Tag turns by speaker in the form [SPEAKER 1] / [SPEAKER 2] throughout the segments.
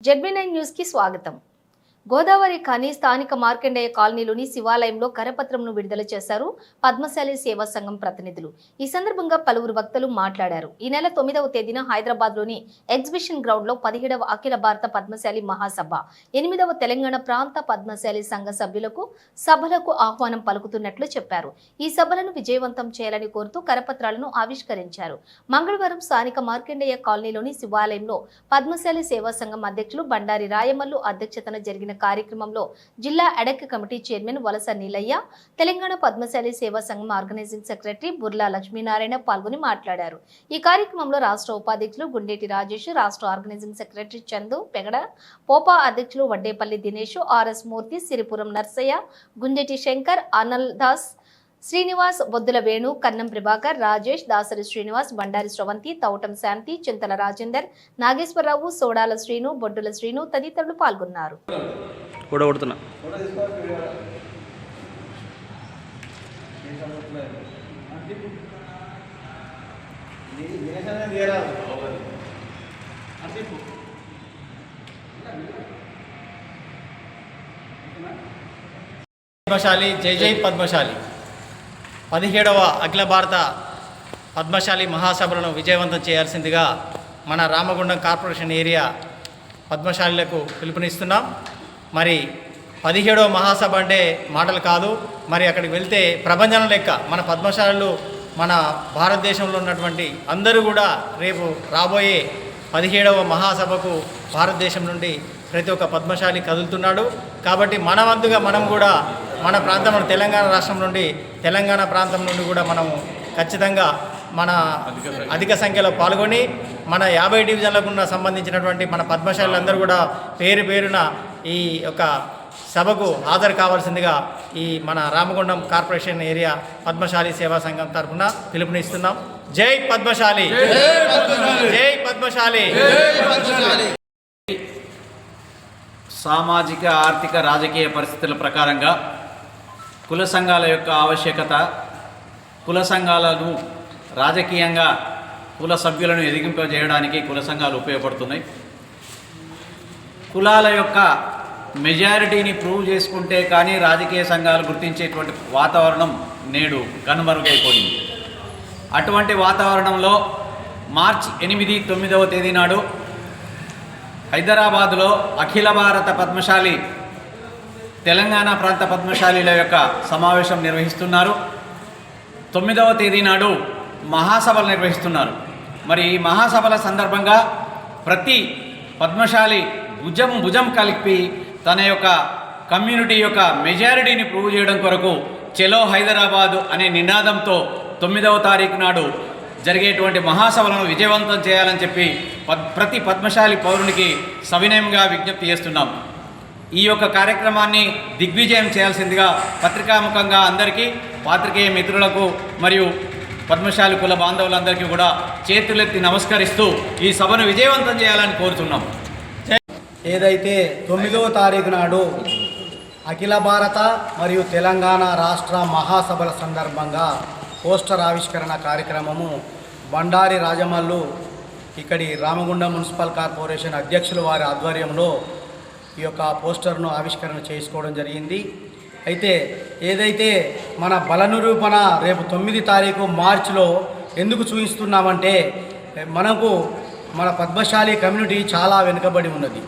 [SPEAKER 1] ZB nine news కి స్వాగతం గోదావరి ఖని స్థానిక మార్కండేయ కాలనీలోని శివాలయంలో కరపత్రంను విడుదల చేశారు పద్మశాలి సేవా సంఘం ప్రతినిధులు. ఈ సందర్భంగా పలువురు వక్తలు మాట్లాడారు. ఈ నెల తొమ్మిదవ తేదీన హైదరాబాద్లోని ఎగ్జిబిషన్ గ్రౌండ్లో పదిహేడవ అఖిల భారత పద్మశాలి మహాసభ ఎనిమిదవ తెలంగాణ ప్రాంత పద్మశాలి సంఘ సభ్యులకు సభలకు ఆహ్వానం పలుకుతున్నట్లు చెప్పారు. ఈ సభలను విజయవంతం చేయాలని కోరుతూ కరపత్రాలను ఆవిష్కరించారు. మంగళవారం స్థానిక మార్కండేయ కాలనీలోని శివాలయంలో పద్మశాలి సేవా సంఘం అధ్యక్షులు బండారి రాయమల్లు అధ్యక్షతన జరిగిన కార్యక్రమంలో జిల్లా అడక్ కమిటీ చైర్మన్ వలస నీలయ్య తెలంగాణ పద్మశాలి సేవా సంఘం ఆర్గనైజింగ్ సెక్రటరీ బుర్లా లక్ష్మీనారాయణ పాల్గొని మాట్లాడారు. ఈ కార్యక్రమంలో రాష్ట్ర ఉపాధ్యక్షులు గుండేటి రాజేష్ రాష్ట్ర ఆర్గనైజింగ్ సెక్రటరీ చందు పెగడ పోపా అధ్యక్షులు వడ్డేపల్లి దినేష్ ఆర్ఎస్ మూర్తి సిరిపురం నర్సయ్య గుండెటి శంకర్ అనల్ దాస్ శ్రీనివాస్ బొద్దుల వేణు కన్నం ప్రభాకర్ రాజేష్ దాసరి శ్రీనివాస్ బండారి స్రవంతి తౌటం శాంతి చింతల రాజేందర్ నాగేశ్వరరావు సోడాల శ్రీను బొడ్డుల శ్రీను తదితరులు పాల్గొన్నారు.
[SPEAKER 2] పద్మశాలి జై జై పద్మశాలి. పదిహేడవ అఖిల భారత పద్మశాలి మహాసభలను విజయవంతం చేయాల్సిందిగా మన రామగుండం కార్పొరేషన్ ఏరియా పద్మశాలిలకు పిలుపునిస్తున్నాం. మరి పదిహేడవ మహాసభ అంటే మాటలు కాదు. మరి అక్కడికి వెళ్తే ప్రభంజనం లెక్క మన పద్మశాలలు మన భారతదేశంలో ఉన్నటువంటి అందరూ కూడా రేపు రాబోయే పదిహేడవ మహాసభకు భారతదేశం నుండి ప్రతి ఒక్క పద్మశాలి కదులుతున్నాడు. కాబట్టి మనవంతుగా మనం కూడా మన ప్రాంతం మన తెలంగాణ రాష్ట్రం నుండి తెలంగాణ ప్రాంతం నుండి కూడా మనము ఖచ్చితంగా మన అధిక సంఖ్యలో పాల్గొని మన యాభై డివిజన్లకు సంబంధించినటువంటి మన పద్మశాలందరూ కూడా పేరు పేరున ఈ యొక్క సభకు హాజరు కావాల్సిందిగా ఈ మన రామగుండం కార్పొరేషన్ ఏరియా పద్మశాలి సేవా సంఘం తరఫున పిలుపునిస్తున్నాం. జై పద్మశాలి! జై పద్మశాలి!
[SPEAKER 3] సామాజిక ఆర్థిక రాజకీయ పరిస్థితుల ప్రకారంగా కుల సంఘాల యొక్క ఆవశ్యకత కుల సంఘాలను రాజకీయంగా కుల సభ్యులను ఎదిగింపజేయడానికి కుల సంఘాలు ఉపయోగపడుతున్నాయి. కులాల యొక్క మెజారిటీని ప్రూవ్ చేసుకుంటే కానీ రాజకీయ సంఘాలు గుర్తించేటువంటి వాతావరణం నేడు కనుమరుగైపోయింది. అటువంటి వాతావరణంలో మార్చ్ ఎనిమిది తొమ్మిదవ తేదీ నాడు హైదరాబాదులో అఖిల భారత పద్మశాలి తెలంగాణ ప్రాంత పద్మశాలిల యొక్క సమావేశం నిర్వహిస్తున్నారు. తొమ్మిదవ తేదీ నాడు మహాసభలు నిర్వహిస్తున్నారు. మరి ఈ మహాసభల సందర్భంగా ప్రతి పద్మశాలి భుజం భుజం కలిపి తన యొక్క కమ్యూనిటీ యొక్క మెజారిటీని ప్రూవ్ చేయడం కొరకు చెలో హైదరాబాదు అనే నినాదంతో తొమ్మిదవ తారీఖు నాడు జరిగేటువంటి మహాసభలను విజయవంతం చేయాలని చెప్పి పద్ ప్రతి పద్మశాలి పౌరునికి సవినయంగా విజ్ఞప్తి చేస్తున్నాం. ఈ యొక్క కార్యక్రమాన్ని దిగ్విజయం చేయాల్సిందిగా పత్రికాముఖంగా అందరికీ పాత్రికేయ మిత్రులకు మరియు పద్మశాలి కుల బాంధవులందరికీ కూడా చేతులెత్తి నమస్కరిస్తూ ఈ సభను విజయవంతం చేయాలని కోరుతున్నాం
[SPEAKER 4] ఏదైతే తొమ్మిదవ తారీఖు నాడు అఖిల భారత మరియు తెలంగాణ రాష్ట్ర మహాసభల సందర్భంగా పోస్టర్ ఆవిష్కరణ కార్యక్రమము బండారి రాజమల్లు ఇక్కడి రామగుండం మున్సిపల్ కార్పొరేషన్ అధ్యక్షుల వారి ఆధ్వర్యంలో ఈ యొక్క పోస్టర్ను ఆవిష్కరణ చేసుకోవడం జరిగింది. అయితే ఏదైతే మన బల నిరూపణ రేపు తొమ్మిది తారీఖు మార్చిలో ఎందుకు చూపిస్తున్నామంటే మనకు మన పద్మశాలి కమ్యూనిటీ చాలా వెనుకబడి ఉన్నది.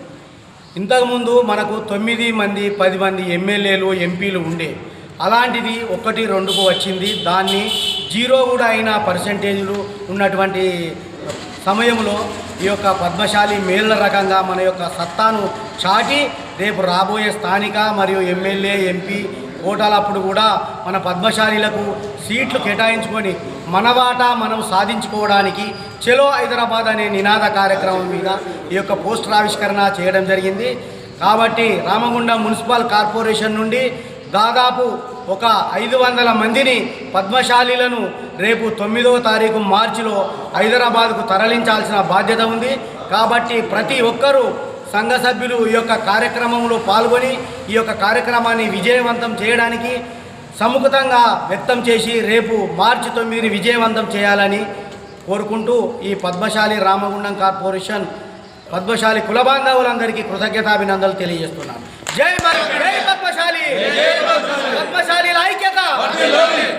[SPEAKER 4] ఇంతకుముందు మనకు తొమ్మిది మంది పది మంది ఎమ్మెల్యేలు ఎంపీలు ఉండే. అలాంటిది ఒకటి రెండుకు వచ్చింది. దాన్ని జీరో కూడా అయిన పర్సంటేజ్లు ఉన్నటువంటి సమయంలో ఈ యొక్క పద్మశాలి మేళ్ళ రకంగా మన యొక్క సత్తాను చాటి రేపు రాబోయే స్థానిక మరియు ఎమ్మెల్యే ఎంపీ ఓటాలప్పుడు కూడా మన పద్మశాలీలకు సీట్లు కేటాయించుకొని మన వాటా మనం సాధించుకోవడానికి చెలో హైదరాబాద్ అనే నినాద కార్యక్రమం మీద ఈ యొక్క పోస్టర్ ఆవిష్కరణ చేయడం జరిగింది. కాబట్టి రామగుండం మున్సిపల్ కార్పొరేషన్ నుండి దాదాపు ఒక ఐదు వందల మందిని పద్మశాలీలను రేపు తొమ్మిదవ తారీఖు మార్చిలో హైదరాబాద్కు తరలించాల్సిన బాధ్యత ఉంది. కాబట్టి ప్రతి ఒక్కరూ సంఘ సభ్యులు ఈ యొక్క కార్యక్రమంలో పాల్గొని ఈ యొక్క కార్యక్రమాన్ని విజయవంతం చేయడానికి సముఖతంగా వ్యక్తం చేసి రేపు మార్చి తొమ్మిదిని విజయవంతం చేయాలని కోరుకుంటూ ఈ పద్మశాలి రామగుండం కార్పొరేషన్ పద్మశాలి కుల బాంధవులందరికీ కృతజ్ఞతాభినందనలు తెలియజేస్తున్నాను. జై జై పద్మశాలి! పద్మశాలి! ఐక్యత